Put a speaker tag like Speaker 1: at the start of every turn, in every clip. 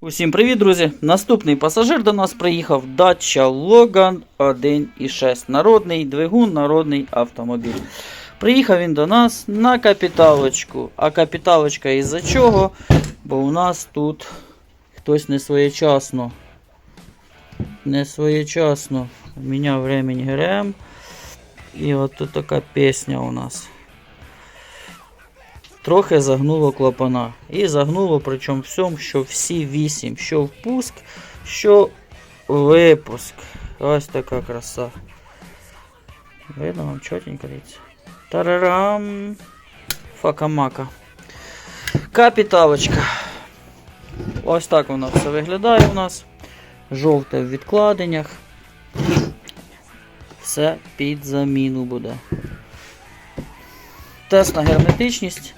Speaker 1: Усім привіт, друзі! Наступний пасажир до нас приїхав Dacia Logan 1.6. Народний двигун, народний автомобіль. Приїхав він до нас на капіталочку. А капіталочка із-за чого? Бо у нас тут хтось не своєчасно. Не своєчасно міняв ремінь ГРМ. І от тут така пісня у нас. Трохи загнуло клапана. І загнуло, причому всьому, що всі 8, що впуск, що випуск. Ось така краса. Видно вам чотенько дивіться. Тарарам. Факамака. Капіталочка. Ось так воно все виглядає у нас. Жовте в відкладеннях. Все під заміну буде. Тест на герметичність.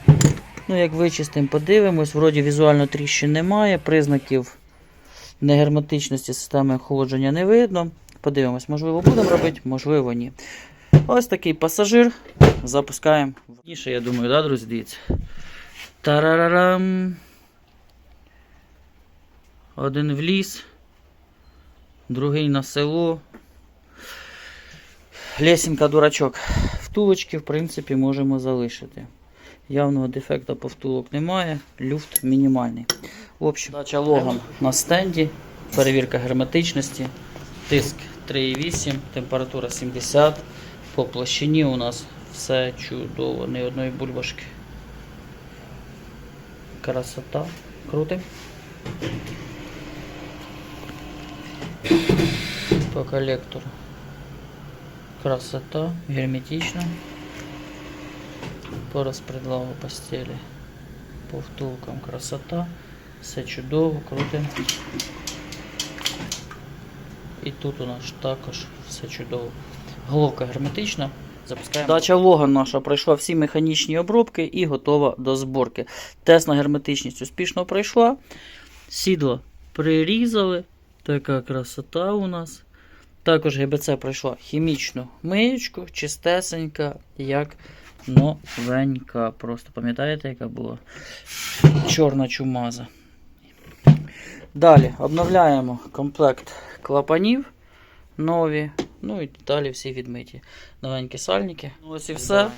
Speaker 1: Ну, як вичистимо, подивимось. Вроді візуально тріщин немає. Признаків негерметичності системи охолодження не видно. Подивимось, можливо, будемо робити, можливо, ні. Ось такий пасажир. Запускаємо. Ніше, я думаю, да, друзі, дивіться. Тарарарам. Один в ліс, другий на село. Лесенка дурачок. Втулочки, в принципі, можемо залишити. Явного дефекту по втулок немає, люфт мінімальний. В общем, дача логан на стенді, перевірка герметичності, тиск 3,8, температура 70. По площині у нас все чудово, ні одної бульбашки. Красота. Крутим. По коллектору. Красота, герметично. По розпредлагу постелі. По втулкам красота. Все чудово, круто. І тут у нас також все чудово. Головка герметична. Запускаємо. Дача Логан наша пройшла всі механічні обробки і готова до зборки. Тест на герметичність успішно пройшла. Сідло прирізали. Така красота у нас. Також ГБЦ пройшла хімічну миючку, чистесенька, як новенька. Просто пам'ятаєте, яка була чорна чумаза. Далі обновляємо комплект клапанів нові. Ну і далі всі відмиті. Новенькі сальники. Ну, ось і все.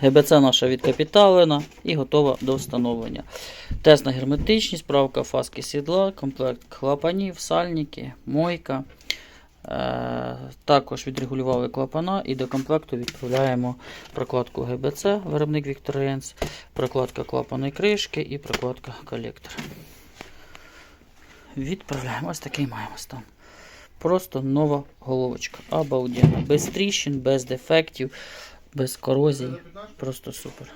Speaker 1: ГБЦ наша відкапіталена і готова до встановлення. Тест на герметичність, правка фаски сідла, комплект клапанів, сальники, мойка. Е, також відрегулювали клапана і до комплекту відправляємо прокладку ГБЦ, виробник Rens, прокладка клапаної кришки і прокладка колектора. Відправляємо. Ось такий маємо стан. Просто нова головочка. Обалденно. Без тріщин, без дефектів, без корозій. Просто супер.